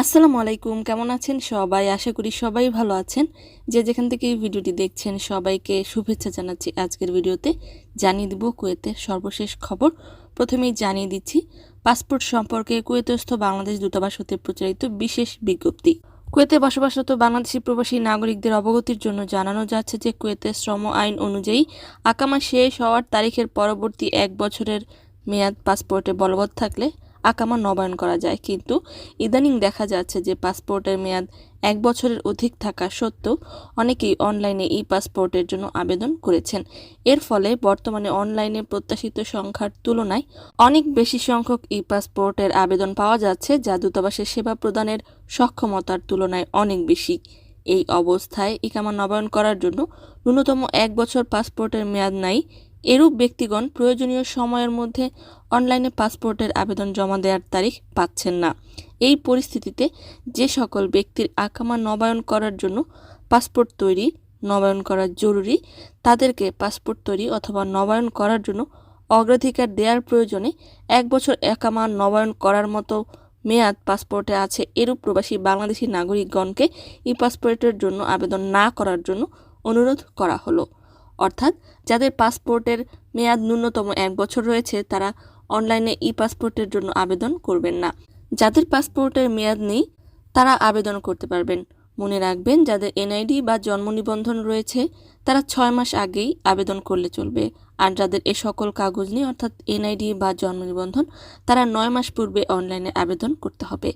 আসসালামু আলাইকুম, কেমন আছেন সবাই? আশা করি সবাই ভালো আছেন। যে যেখান থেকে এই ভিডিওটি দেখছেন, সবাইকে শুভেচ্ছা জানাচ্ছি আজকের ভিডিওতে। জানিয়ে দিব কুয়েতের সর্বশেষ খবর। প্রথমেই জানিয়ে দিচ্ছি, পাসপোর্ট সম্পর্কে কুয়েতস্থ বাংলাদেশ দূতাবাস হতে প্রচারিত বিশেষ বিজ্ঞপ্তি। কুয়েতে বসবাসরত বাংলাদেশি প্রবাসী নাগরিকদের অবগতির জন্য জানানো যাচ্ছে যে কুয়েতের শ্রম আইন অনুযায়ী আকামা শেষ হওয়ার তারিখের পরবর্তী এক বছরের মেয়াদ পাসপোর্টে বলবৎ থাকলে আকামা নবায়ন করা যায়। কিন্তু ইদানিং দেখা যাচ্ছে যে পাসপোর্টের মেয়াদ এক বছরের অধিক থাকা সত্ত্বেও অনেকেই অনলাইনে ই পাসপোর্টের জন্য আবেদন করেছেন। এর ফলে বর্তমানে অনলাইনে প্রত্যাশিত সংখ্যার তুলনায় অনেক বেশি সংখ্যক ই পাসপোর্টের আবেদন পাওয়া যাচ্ছে, যা দূতাবাসের সেবা প্রদানের সক্ষমতার তুলনায় অনেক বেশি। এই অবস্থায় ইকামা নবায়ন করার জন্য ন্যূনতম এক বছর পাসপোর্টের মেয়াদ নাই এরূপ ব্যক্তিগণ প্রয়োজনীয় সময়ের মধ্যে অনলাইনে পাসপোর্টের আবেদন জমা দেওয়ার তারিখ পাচ্ছেন না। এই পরিস্থিতিতে যে সকল ব্যক্তির আকামা নবায়ন করার জন্য পাসপোর্ট তৈরি, নবায়ন করা জরুরি, তাদেরকে পাসপোর্ট তৈরি অথবা নবায়ন করার জন্য অগ্রাধিকার দেওয়ার প্রয়োজনে এক বছর একামা নবায়ন করার মতো মেয়াদ পাসপোর্টে আছে এরূপ প্রবাসী বাংলাদেশি নাগরিকগণকে ই পাসপোর্টের জন্য আবেদন না করার জন্য অনুরোধ করা হলো। অর্থাৎ যাদের পাসপোর্টের মেয়াদ ন্যূনতম এক বছর রয়েছে, তারা অনলাইনে ই পাসপোর্টের জন্য আবেদন করবেন না। যাদের পাসপোর্টের মেয়াদ নেই, তারা আবেদন করতে পারবেন। মনে রাখবেন, যাদের এনআইডি বা জন্ম নিবন্ধন রয়েছে, তারা ছয় মাস আগেই আবেদন করলে চলবে। আর যাদের এ সকল কাগজ নেই, অর্থাৎ এনআইডি বা জন্ম নিবন্ধন, তারা নয় মাস পূর্বে অনলাইনে আবেদন করতে হবে।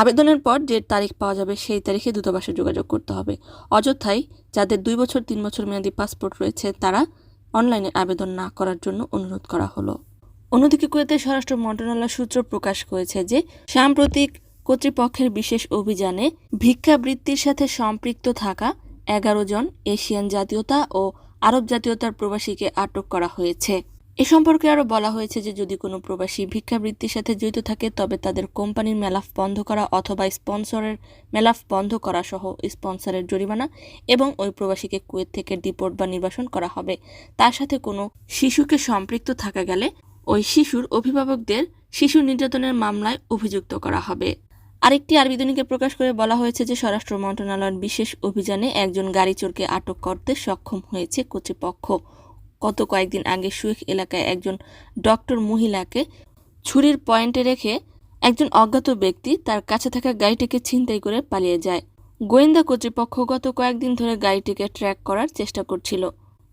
আবেদনের পর যে তারিখ পাওয়া যাবে সেই তারিখে দূতাবাসে যোগাযোগ করতে হবে। অযথায় যাদের দুই বছর, তিন বছর মেয়াদী পাসপোর্ট রয়েছে, তারা অনলাইনে আবেদন না করার জন্য অনুরোধ করা হলো। অন্যদিকে কুয়েতের স্বরাষ্ট্র মন্ত্রণালয় সূত্র প্রকাশ করেছে যে, সাম্প্রতিক কর্তৃপক্ষের বিশেষ অভিযানে ভিক্ষাবৃত্তির সাথে সম্পৃক্ত থাকা এগারো জন এশিয়ান জাতীয়তা ও আরব জাতীয়তার প্রবাসীকে আটক করা হয়েছে। এ সম্পর্কে আরও বলা হয়েছে যে যদি কোনো প্রবাসী ভিক্ষাবৃত্তির সাথে জড়িত থাকে, তবে তাদের কোম্পানির মেলাফ বন্ধ করা অথবা স্পন্সরের মেলাফ বন্ধ করা সহ স্পন্সরের জরিমানা এবং ওই প্রবাসীকে কুয়েত থেকে ডিপোর্ট বা নির্বাসন করা হবে। তার সাথে কোনো শিশুকে সম্পৃক্ত থাকা গেলে ওই শিশুর অভিভাবকদের শিশু নির্যাতনের মামলায় অভিযুক্ত করা হবে। আরেকটি আরবি দৈনিকে প্রকাশ করে বলা হয়েছে যে স্বরাষ্ট্র মন্ত্রণালয়ের বিশেষ অভিযানে একজন গাড়ি চোরকে আটক করতে সক্ষম হয়েছে কর্তৃপক্ষ। গত কয়েকদিন আগে সুইখ এলাকায় একজন ডক্টর মহিলাকে ছুরির পয়েন্টে রেখে একজন অজ্ঞাত ব্যক্তি তার কাছে থাকা গাড়িটিকে ছিনতাই করে পালিয়ে যায়। গোয়েন্দা কর্তৃপক্ষ গত কয়েকদিন ধরে গাড়িটিকে ট্র্যাক করার চেষ্টা করছিল।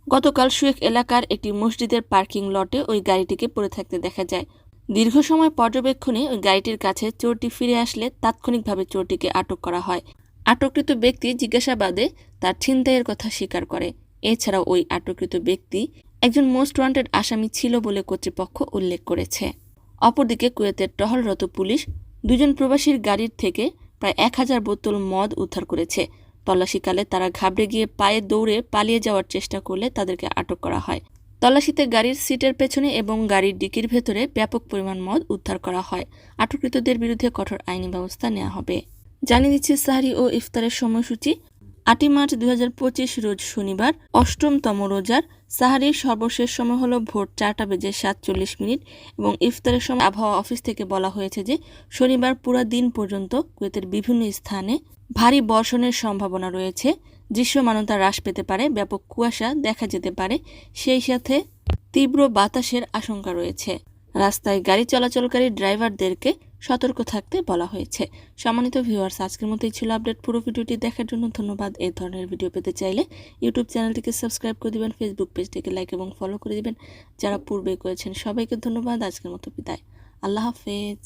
গতকাল সুয়েক এলাকার একটি মসজিদের পার্কিং লটে ওই গাড়িটিকে পড়ে থাকতে দেখা যায়। দীর্ঘ সময় পর্যবেক্ষণে ওই গাড়িটির কাছে চোরটি ফিরে আসলে তাৎক্ষণিকভাবে চোরটিকে আটক করা হয়। আটককৃত ব্যক্তি জিজ্ঞাসাবাদে তার ছিনতাইয়ের কথা স্বীকার করে। এছাড়াও ওই আটককৃত ব্যক্তি একজন মোস্ট ওয়ান্টেড আসামি ছিল বলে কর্তৃপক্ষ উল্লেখ করেছে। অপরদিকে কুয়েতের টহলরত পুলিশ দুজন প্রবাসীর গাড়ির থেকে প্রায় এক হাজার বোতল মদ উদ্ধার করেছে। তল্লাশিকালে তারা ঘাবড়ে গিয়ে পায়ে দৌড়ে পালিয়ে যাওয়ার চেষ্টা করলে তাদেরকে আটক করা হয়। তল্লাশিতে গাড়ির সিটের পেছনে এবং গাড়ির ডিকির ভেতরে ব্যাপক পরিমাণ মদ উদ্ধার করা হয়। আটককৃতদের বিরুদ্ধে কঠোর আইনি ব্যবস্থা নেওয়া হবে। জানিয়ে দিচ্ছে সাহারি ও ইফতারের সময়সূচি। আটই মার্চ দু হাজার পঁচিশ রোজ শনিবার, অষ্টমতম রোজার সাহারির সর্বশেষ সময় হলো ভোর চারটা বেজে সাতচল্লিশ মিনিট এবং ইফতারের সময় আবহাওয়া অফিস থেকে বলা হয়েছে যে শনিবার পুরো দিন পর্যন্ত কুয়েতের বিভিন্ন স্থানে ভারী বর্ষণের সম্ভাবনা রয়েছে। দৃশ্যমানতা হ্রাস পেতে পারে, ব্যাপক কুয়াশা দেখা যেতে পারে, সেই সাথে তীব্র বাতাসের আশঙ্কা রয়েছে। রাস্তায় গাড়ি চলাচলকারী ড্রাইভারদেরকে সতর্ক থাকতে বলা হয়েছে। সম্মানিত ভিউয়ার্স আজকের মতোই ছিল আপডেট পুরো ভিডিওটি দেখার জন্য ধন্যবাদ। এই ধরনের ভিডিও পেতে চাইলে ইউটিউব চ্যানেলটিকে সাবস্ক্রাইব করে দেবেন ফেসবুক পেজটিকে লাইক এবং ফলো করে দেবেন। যারা পূর্বে করেছেন, সবাইকে ধন্যবাদ। আজকের মতো বিদায়। আল্লাহ হাফেজ।